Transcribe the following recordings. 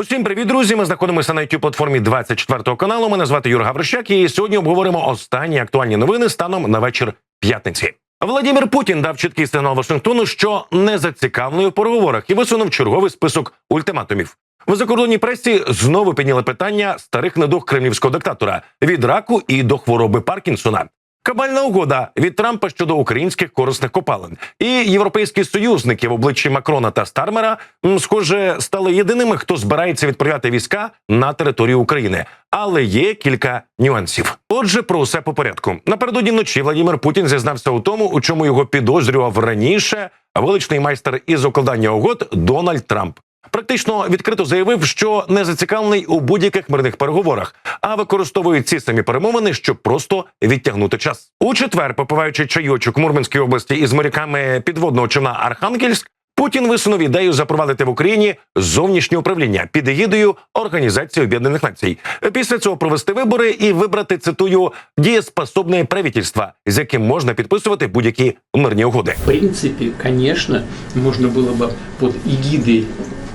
Усім привіт, друзі! Ми знаходимося на youtube платформі 24 каналу. Мене звати Юр Гаврищак, і сьогодні обговоримо останні актуальні новини станом на вечір п'ятниці. Владимир Путін дав чіткий сигнал Вашингтону, що не зацікавлений у переговорах і висунув черговий список ультиматумів. В закордонній пресі знову підняли питання старих недуг кремлівського диктатора від раку і до хвороби Паркінсона. Кабальна угода від Трампа щодо українських корисних копалин і європейські союзники в обличчі Макрона та Стармера, схоже, стали єдиними, хто збирається відправляти війська на територію України. Але є кілька нюансів. Отже, про усе по порядку. Напередодні вночі Владимир Путін зізнався у тому, у чому його підозрював раніше величний майстер із укладання угод Дональд Трамп Практично відкрито заявив, що не зацікавлений у будь-яких мирних переговорах, а використовує ці самі перемовини, щоб просто відтягнути час. У четвер, попиваючи чайочок в Мурманській області із моряками підводного човна Архангельськ, Путін висунув ідею запровадити в Україні зовнішнє управління під егідою Організації Об'єднаних Націй. Після цього провести вибори і вибрати цитую дієспособне правительство, з яким можна підписувати будь-які мирні угоди. В принципе, конечно, можно было бы под эгидой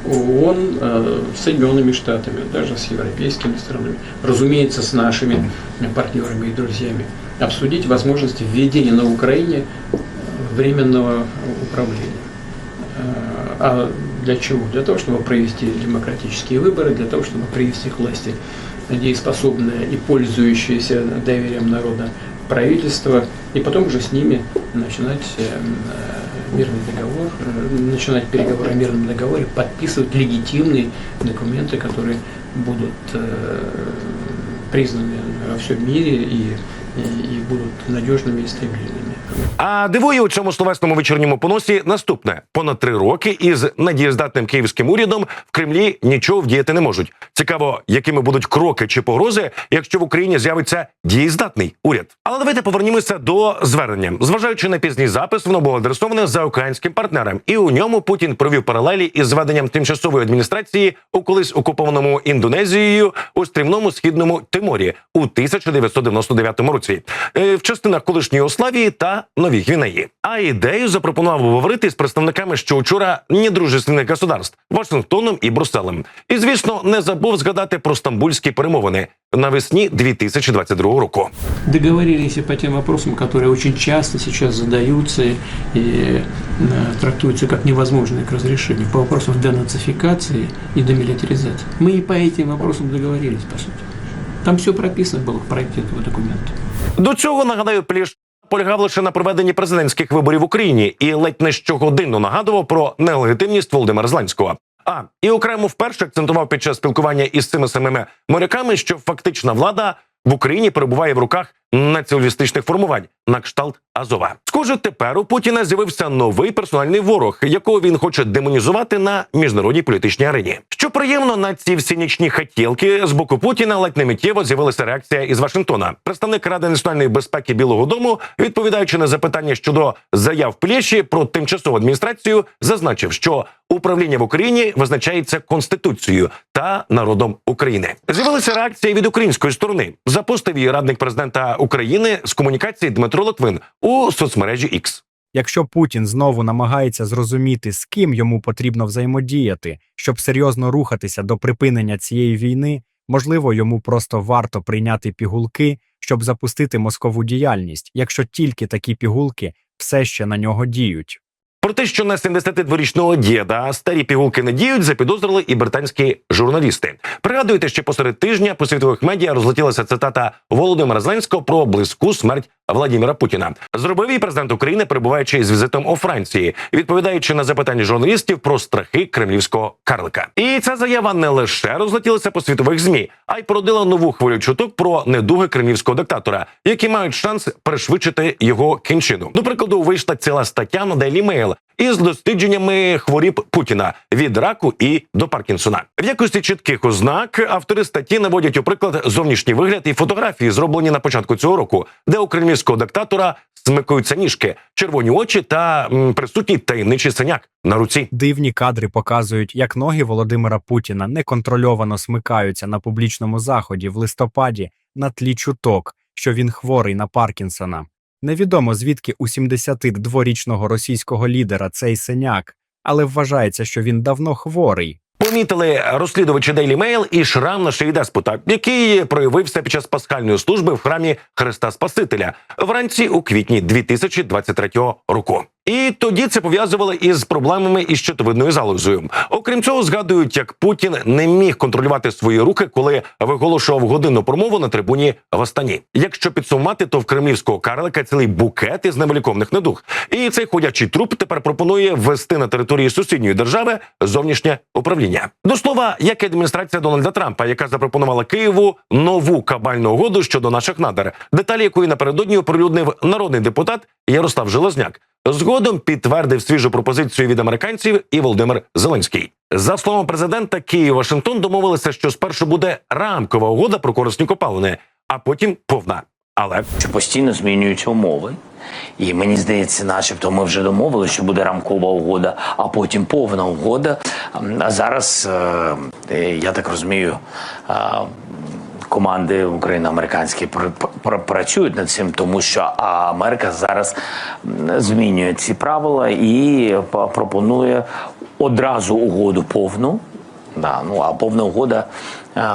ООН э, с Соединенными Штатами, даже с европейскими странами, разумеется, с нашими партнерами и друзьями, обсудить возможность введения на Украине временного управления. Э, А для чего? Для того, чтобы провести демократические выборы, для того, чтобы привести к власти дееспособное и пользующееся доверием народа правительство, и потом уже с ними начинать э, э, мирный договор, э, начинать переговоры о мирном договоре, подписывать легитимные документы, которые будут э, признаны во всем мире и, и, и будут надежными и стабильными. А дивує у цьому словесному вечірньому поносі наступне: понад три роки із надієздатним київським урядом в Кремлі нічого вдіяти не можуть. Цікаво, якими будуть кроки чи погрози, якщо в Україні з'явиться дієздатний уряд. Але давайте повернімося до звернення. Зважаючи на пізній запис, воно було адресоване за українським партнером, і у ньому Путін провів паралелі із зведенням тимчасової адміністрації у колись окупованому Індонезією у стрімному східному Тиморі у 1999 році, е, в частинах колишньої Ославії та Новій Гвінеї. А ідею запропонував обговорити з представниками, що вчора недружественних государств Вашингтоном і Брюсселем. І звісно, не забув згадати про стамбульські перемовини навесні 2022 року. договорились и по тем вопросам, которые очень часто сейчас задаются и э, трактуются как невозможные к разрешению, по вопросам денацификации и демилитаризации. Мы и по этим вопросам договорились, по сути. Там все прописано было в проекте этого документа. До цього нагадаю, пліш полягав лише на проведенні президентських виборів в Україні і ледь не щогодинно нагадував про нелегітимність Володимира Зеленського. А і окремо вперше акцентував під час спілкування із цими самими моряками, що фактична влада в Україні перебуває в руках націоналістичних формувань на кшталт Азова. Схоже, тепер у Путіна з'явився новий персональний ворог, якого він хоче демонізувати на міжнародній політичній арені. Що приємно на ці всі нічні хотілки з боку Путіна ледь не миттєво з'явилася реакція із Вашингтона. Представник Ради національної безпеки Білого Дому, відповідаючи на запитання щодо заяв Плєші про тимчасову адміністрацію, зазначив, що управління в Україні визначається конституцією та народом України. З'явилася реакція від української сторони. Запустив її радник президента України з комунікації Дмитро Литвин у соцмережі X. Якщо Путін знову намагається зрозуміти, з ким йому потрібно взаємодіяти, щоб серйозно рухатися до припинення цієї війни, можливо, йому просто варто прийняти пігулки, щоб запустити мозкову діяльність, якщо тільки такі пігулки все ще на нього діють. Про те, що на 72-річного діда старі пігулки не діють, запідозрили і британські журналісти. Пригадуєте, що посеред тижня по світових медіа розлетілася цитата Володимира Зеленського про близьку смерть Владимира Путіна. Зробив і президент України, перебуваючи з візитом у Франції, відповідаючи на запитання журналістів про страхи кремлівського карлика. І ця заява не лише розлетілася по світових змі, а й породила нову хвилю чуток про недуги кремлівського диктатора, які мають шанс пришвидшити його кінчину. До прикладу, вийшла ціла стаття на Daily Mail із дослідженнями хворіб Путіна від раку і до Паркінсона. В якості чітких ознак автори статті наводять у приклад зовнішній вигляд і фотографії, зроблені на початку цього року, де у кремлівського диктатора смикуються ніжки, червоні очі та м, присутній таємничий синяк на руці. Дивні кадри показують, як ноги Володимира Путіна неконтрольовано смикаються на публічному заході в листопаді на тлі чуток, що він хворий на Паркінсона. Невідомо звідки у 72-річного російського лідера цей синяк, але вважається, що він давно хворий. Помітили розслідувачі Daily Mail і шрам на шиї деспота, який проявився під час пасхальної служби в храмі Христа Спасителя вранці у квітні 2023 року. І тоді це пов'язували із проблемами із щитовидною залозою. Окрім цього, згадують, як Путін не міг контролювати свої руки, коли виголошував годинну промову на трибуні в Астані. Якщо підсумувати, то в кремлівського карлика цілий букет із невеликовних недуг. І цей ходячий труп тепер пропонує ввести на території сусідньої держави зовнішнє управління. До слова, як і адміністрація Дональда Трампа, яка запропонувала Києву нову кабальну угоду щодо наших надр, деталі якої напередодні оприлюднив народний депутат Ярослав Железняк. Згодом підтвердив свіжу пропозицію від американців і Володимир Зеленський. За словами президента, Київ Вашингтон домовилися, що спершу буде рамкова угода про корисні копалини, а потім повна. Але що постійно змінюються умови. І мені здається, начебто ми вже домовили, що буде рамкова угода, а потім повна угода. А зараз е, е, я так розумію. Команди україно-американські пр- пр- працюють над цим, тому що Америка зараз змінює ці правила і пропонує одразу угоду повну. Да, ну а повна угода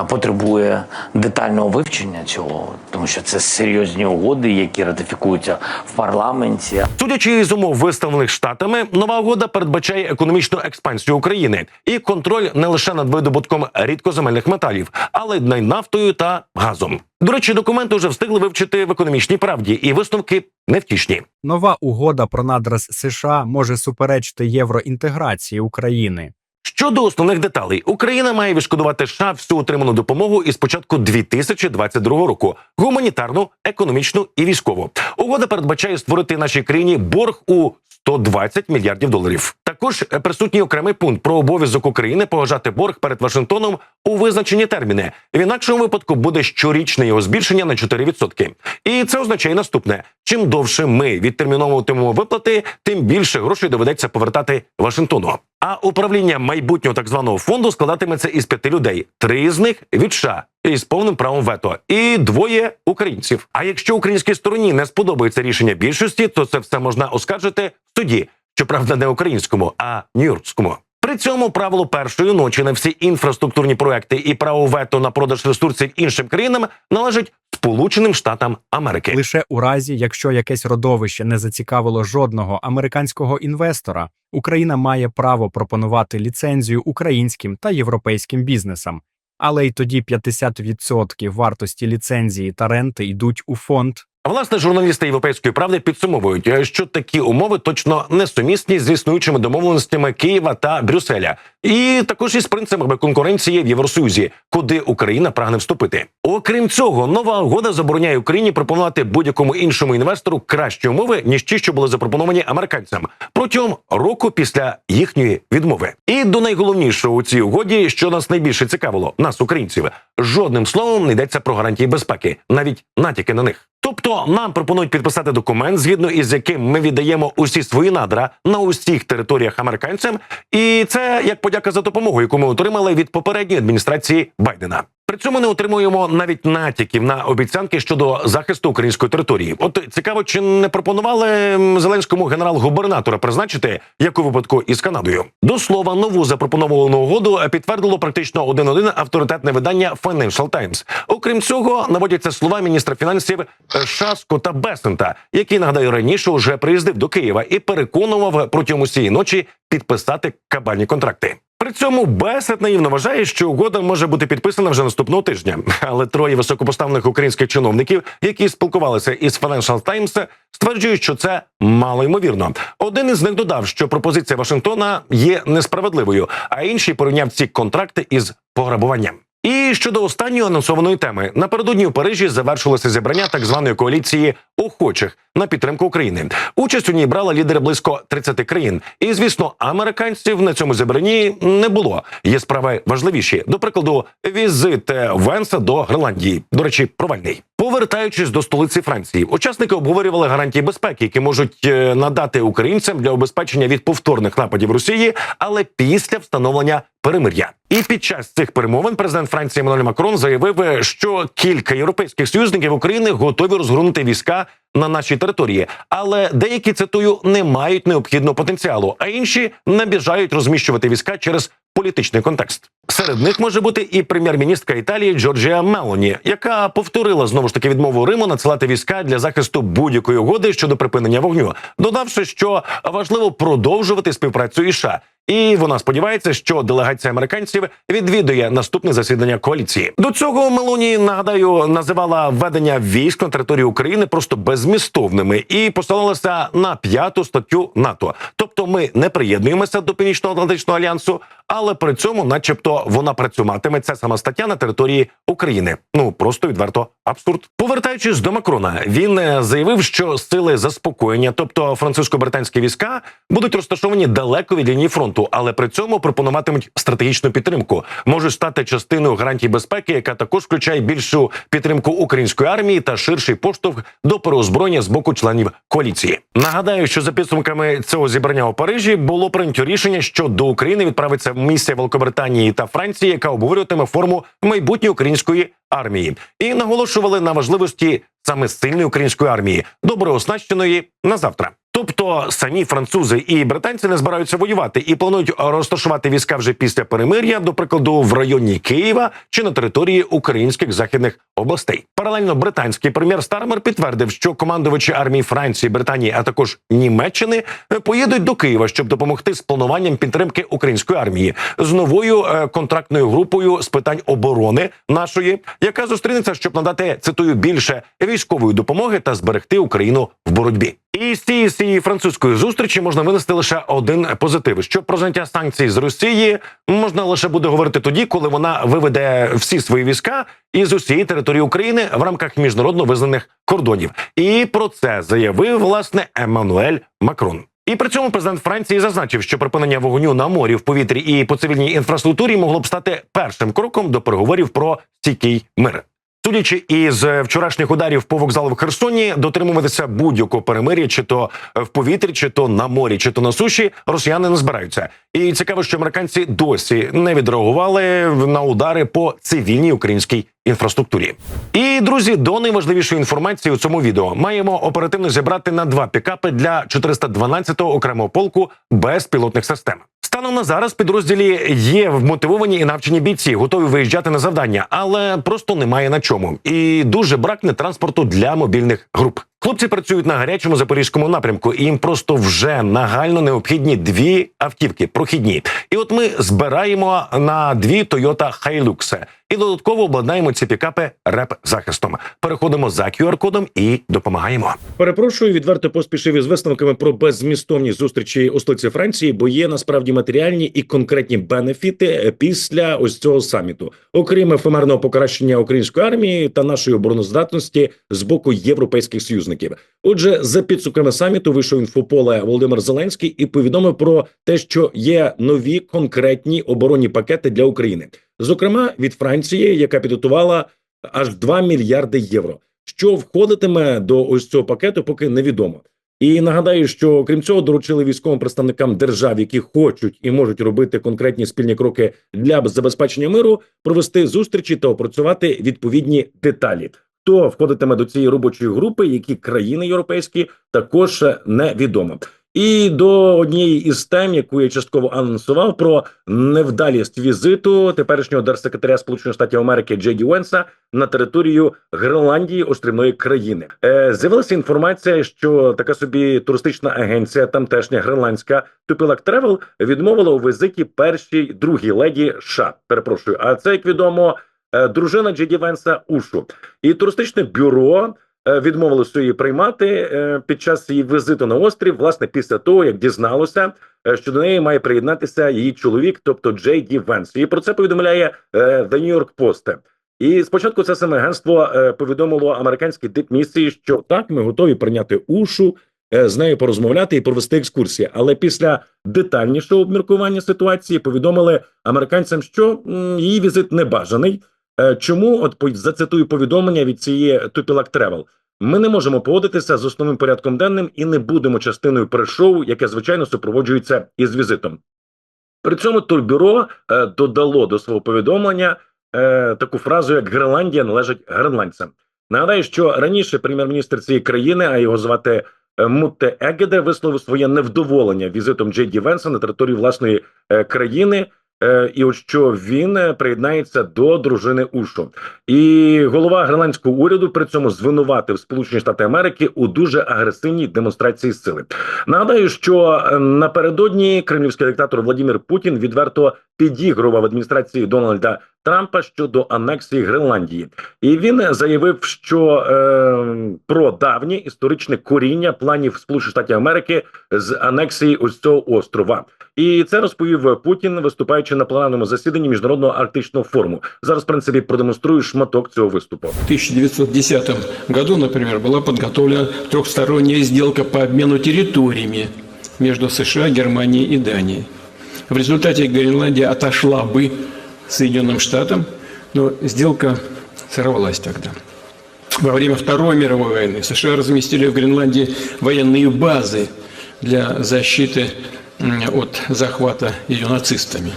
потребує детального вивчення цього, тому що це серйозні угоди, які ратифікуються в парламенті. Судячи із умов виставлених штатами, нова угода передбачає економічну експансію України і контроль не лише над видобутком рідкоземельних металів, але й над нафтою та газом. До речі, документи вже встигли вивчити в економічній правді, і висновки невтішні. Нова угода про надра з США може суперечити євроінтеграції України. Щодо основних деталей, Україна має відшкодувати США всю отриману допомогу із початку 2022 року: гуманітарну, економічну і військову. Угода передбачає створити нашій країні борг у 120 мільярдів доларів. Також е, присутній окремий пункт про обов'язок України погашати борг перед Вашингтоном у визначені терміни. В інакшому випадку буде щорічне його збільшення на 4%. І це означає наступне: чим довше ми відтерміновуватимемо виплати, тим більше грошей доведеться повертати Вашингтону. А управління майбутнього так званого фонду складатиметься із п'яти людей. Три з них від США із повним правом вето, і двоє українців. А якщо українській стороні не сподобається рішення більшості, то це все можна оскаржити в суді. Щоправда, не українському, а нью-йоркському. При цьому правило першої ночі на всі інфраструктурні проекти і право вето на продаж ресурсів іншим країнам належить Сполученим Штатам Америки. Лише у разі, якщо якесь родовище не зацікавило жодного американського інвестора, Україна має право пропонувати ліцензію українським та європейським бізнесам. Але й тоді 50% вартості ліцензії та ренти йдуть у фонд. Власне, журналісти європейської правди підсумовують, е, що такі умови точно несумісні з існуючими домовленостями Києва та Брюсселя, і також із принципами конкуренції в Євросоюзі, куди Україна прагне вступити. Окрім цього, нова угода забороняє Україні пропонувати будь-якому іншому інвестору кращі умови ніж ті, що були запропоновані американцям протягом року після їхньої відмови. І до найголовнішого у цій угоді, що нас найбільше цікавило, нас, українців, жодним словом не йдеться про гарантії безпеки, навіть натяки на них. Тобто нам пропонують підписати документ, згідно із яким ми віддаємо усі свої надра на усіх територіях американцям, і це як подяка за допомогу, яку ми отримали від попередньої адміністрації Байдена. При цьому не отримуємо навіть натяків на обіцянки щодо захисту української території. От цікаво, чи не пропонували зеленському генерал-губернатора призначити як у випадку із Канадою. До слова, нову запропоновану угоду підтвердило практично один-один авторитетне видання Financial Times. Окрім цього, наводяться слова міністра фінансів е, США Скотта Бесента, який нагадаю раніше вже приїздив до Києва і переконував протягом усієї ночі підписати кабальні контракти. При цьому Бесет наївно вважає, що угода може бути підписана вже наступного тижня. Але троє високопоставлених українських чиновників, які спілкувалися із Financial Times, стверджують, що це мало ймовірно. Один із них додав, що пропозиція Вашингтона є несправедливою, а інший порівняв ці контракти із пограбуванням. І щодо останньої анонсованої теми, напередодні у Парижі завершилося зібрання так званої коаліції охочих на підтримку України. Участь у ній брали лідери близько 30 країн. І звісно, американців на цьому зібранні не було. Є справи важливіші. До прикладу, візит Венса до Гренландії. До речі, провальний. Повертаючись до столиці Франції, учасники обговорювали гарантії безпеки, які можуть е, надати українцям для обезпечення від повторних нападів Росії, але після встановлення перемир'я. І під час цих перемовин президент Франції Еммануель Макрон заявив, що кілька європейських союзників України готові розгорнути війська на нашій території, але деякі цитую не мають необхідного потенціалу, а інші набіжають розміщувати війська через політичний контекст. Серед них може бути і прем'єр-міністка Італії Джорджія Мелоні, яка повторила знову ж таки відмову Риму надсилати війська для захисту будь-якої угоди щодо припинення вогню, додавши, що важливо продовжувати співпрацю із США. І вона сподівається, що делегація американців відвідує наступне засідання коаліції. До цього Мелоні нагадаю називала введення військ на територію України просто безмістовними і посилалася на п'яту статтю НАТО. Тобто, ми не приєднуємося до північно-атлантичного альянсу, але при цьому, начебто, вона працюватиме ця сама стаття на території України. Ну просто відверто абсурд. Повертаючись до Макрона, він е, заявив, що сили заспокоєння, тобто французько-британські війська, будуть розташовані далеко від лінії фронту, але при цьому пропонуватимуть стратегічну підтримку, можуть стати частиною гарантій безпеки, яка також включає більшу підтримку української армії та ширший поштовх до переозброєння з боку членів коаліції. Нагадаю, що за підсумками цього зібрання у Парижі було прийнято рішення, що до України відправиться місія Великобританії та Франції, яка обговорюватиме форму майбутньої української армії, і наголошували на важливості саме сильної української армії, добре оснащеної на завтра. Тобто самі французи і британці не збираються воювати і планують розташувати війська вже після перемир'я, до прикладу, в районі Києва чи на території українських західних областей. Паралельно британський прем'єр Стармер підтвердив, що командувачі армії Франції, Британії, а також Німеччини е, поїдуть до Києва, щоб допомогти з плануванням підтримки української армії з новою е, контрактною групою з питань оборони нашої, яка зустрінеться, щоб надати цитую більше військової допомоги та зберегти Україну в боротьбі. І з цієї, з цієї французької зустрічі можна винести лише один позитив: що про зняття санкцій з Росії можна лише буде говорити тоді, коли вона виведе всі свої війська із усієї території України в рамках міжнародно визнаних кордонів. І про це заявив власне Еммануель Макрон. І при цьому президент Франції зазначив, що припинення вогню на морі, в повітрі і по цивільній інфраструктурі могло б стати першим кроком до переговорів про стійкий мир. Судячи із е, вчорашніх ударів по вокзалу в Херсоні, дотримуватися будь-якого перемир'я, чи то в повітрі, чи то на морі, чи то на суші, росіяни не збираються. І цікаво, що американці досі не відреагували на удари по цивільній українській інфраструктурі. І друзі, до найважливішої інформації у цьому відео маємо оперативно зібрати на два пікапи для 412-го окремого полку безпілотних систем. Станом на зараз підрозділі є вмотивовані і навчені бійці, готові виїжджати на завдання, але просто немає на чому. І дуже бракне транспорту для мобільних груп. Хлопці працюють на гарячому запорізькому напрямку, і їм просто вже нагально необхідні дві автівки прохідні. І от ми збираємо на дві Toyota Hilux і додатково обладнаємо ці пікапи реп захистом. Переходимо за QR-кодом і допомагаємо. Перепрошую, відверто поспішив із висновками про беззмістовні зустрічі у столиці Франції, бо є насправді матеріальні і конкретні бенефіти е, після ось цього саміту, окрім ефемерного покращення української армії та нашої обороноздатності з боку європейських союзників. Отже, за підсумками саміту вийшов інфополе Володимир Зеленський і повідомив про те, що є нові конкретні оборонні пакети для України, зокрема від Франції, яка підготувала аж 2 мільярди євро. Що входитиме до ось цього пакету, поки невідомо. І нагадаю, що крім цього доручили військовим представникам держав, які хочуть і можуть робити конкретні спільні кроки для забезпечення миру, провести зустрічі та опрацювати відповідні деталі. Хто входитиме до цієї робочої групи, які країни європейські також невідомо. І до однієї із тем, яку я частково анонсував, про невдалість візиту теперішнього держсекретаря Сполучених Штатів Америки Джей Ді Уенса на територію Гренландії, острівної країни. Е, з'явилася інформація, що така собі туристична агенція, тамтешня гренландська Тупілак Тревел, відмовила у візиті першій другій леді США. Перепрошую, а це як відомо. Е, Дружина Джеді Венса Ушу і туристичне бюро е, відмовилося її приймати е, під час її візиту на острів, власне, після того як дізналося, що до неї має приєднатися її чоловік, тобто Джей Ді Венс. І про це повідомляє The New York Post. І спочатку це саме агентство повідомило американській дипмісії, що так, ми готові прийняти ушу, з нею порозмовляти і провести екскурсії. Але після детальнішого обміркування ситуації повідомили американцям, що її візит не бажаний. Е, Чому от зацитую повідомлення від цієї Тупілак Тревел? Ми не можемо погодитися з основним порядком денним і не будемо частиною прес-шоу, яке звичайно супроводжується із візитом. При цьому турбюро е, додало до свого повідомлення е, таку фразу, як Гренландія належить гренландцям. Нагадаю, що раніше прем'єр-міністр цієї країни, а його звати е, Мутте Егеде, висловив своє невдоволення візитом Джей Ді Венса на територію власної е, країни. Е, і от що він е, приєднається до дружини Ушу, і голова гренландського уряду при цьому звинуватив Сполучені Штати Америки у дуже агресивній демонстрації сили. Нагадаю, що е, напередодні кремлівський диктатор Владимир Путін відверто підігрував адміністрації Дональда Трампа щодо анексії Гренландії, і він заявив, що е, про давнє історичне коріння планів Сполучених Штатів Америки з анексії ось цього острова. І це розповів Путін, виступаючи на пленарному засіданні міжнародного арктичного форуму. Зараз, в принципі, продемонструю шматок цього виступу. В 1910 году, например, была подготовлена трехсторонняя сделка по обмену территориями между США, Германией и Данией. В результате Гренландия отошла бы Соединенным Штатам, но сделка сорвалась тогда. Во время Второй мировой войны США разместили в Гренландии военные базы для защиты от захвата ее нацистами.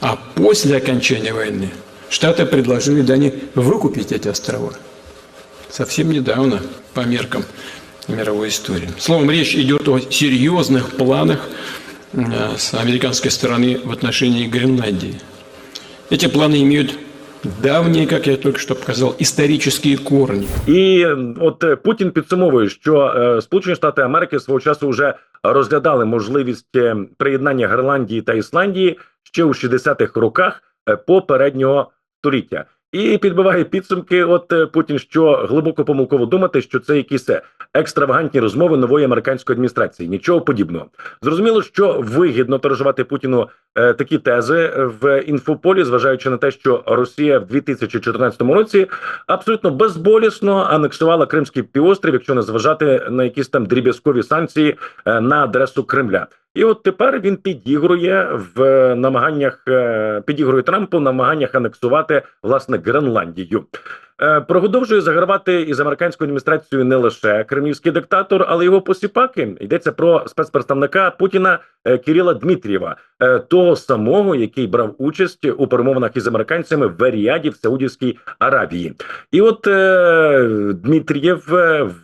А после окончания войны Штаты предложили Дании выкупить эти острова. Совсем недавно, по меркам мировой истории. Словом, речь идет о серьезных планах с американской стороны в отношении Гренландии. Эти планы имеют давние, как я только что показал, исторические корни. І е, от е, Путін підсумовує, що е, Сполучені Штати Америки свого часу вже розглядали можливість е, приєднання Гренландії та Ісландії ще у 60-х роках е, попереднього століття. І підбиває підсумки. От е, Путін, що глибоко помилково думати, що це якісь е, екстравагантні розмови нової американської адміністрації. Нічого подібного. Зрозуміло, що вигідно тиражувати Путіну е, такі тези в інфополі, зважаючи на те, що Росія в 2014 році абсолютно безболісно анексувала Кримський півострів, якщо не зважати на якісь там дріб'язкові санкції е, на адресу Кремля. І от тепер він підігрує в намаганнях е, підігрує Трампу в намаганнях анексувати власне Гренландію. Е, Продовжує загравати із американською адміністрацією не лише кремлівський диктатор, але його посіпаки. Йдеться про спецпредставника Путіна е, Кирила Дмитрієва, е, того самого, який брав участь у перемовинах із американцями в Ріаді в Саудівській Аравії. І от е, Дмитрієв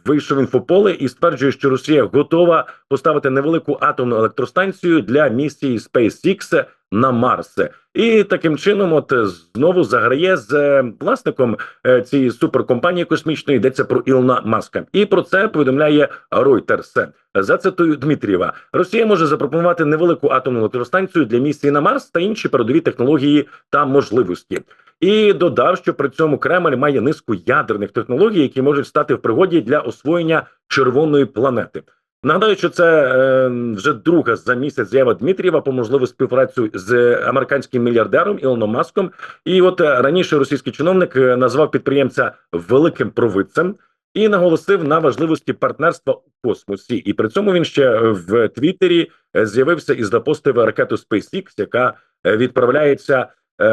вийшов в інфополе і стверджує, що Росія готова поставити невелику атомну електростанцію для місії SpaceX на Марс. І таким чином, от знову заграє з е, власником е, цієї суперкомпанії космічної йдеться про Ілона Маска, і про це повідомляє Reuters. Зацитую Дмитрієва: Росія може запропонувати невелику атомну електростанцію для місії на Марс та інші передові технології та можливості. І додав, що при цьому Кремль має низку ядерних технологій, які можуть стати в пригоді для освоєння червоної планети. Нагадаю, що це е, вже друга за місяць заява Дмитрієва по можливу співпрацю з американським мільярдером Ілоном Маском. І от е, раніше російський чиновник е, назвав підприємця великим провидцем і наголосив на важливості партнерства у космосі. І при цьому він ще в Твіттері е, з'явився і запостив ракету SpaceX, яка відправляється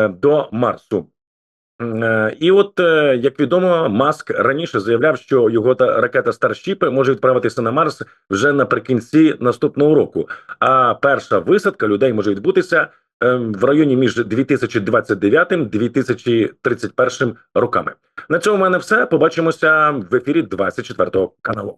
до Марсу. Е, І от е, як відомо, Маск раніше заявляв, що його та ракета Starship може відправитися на Марс вже наприкінці наступного року. А перша висадка людей може відбутися е, в районі між 2029 2031 роками. На цьому в мене все. Побачимося в ефірі 24 каналу.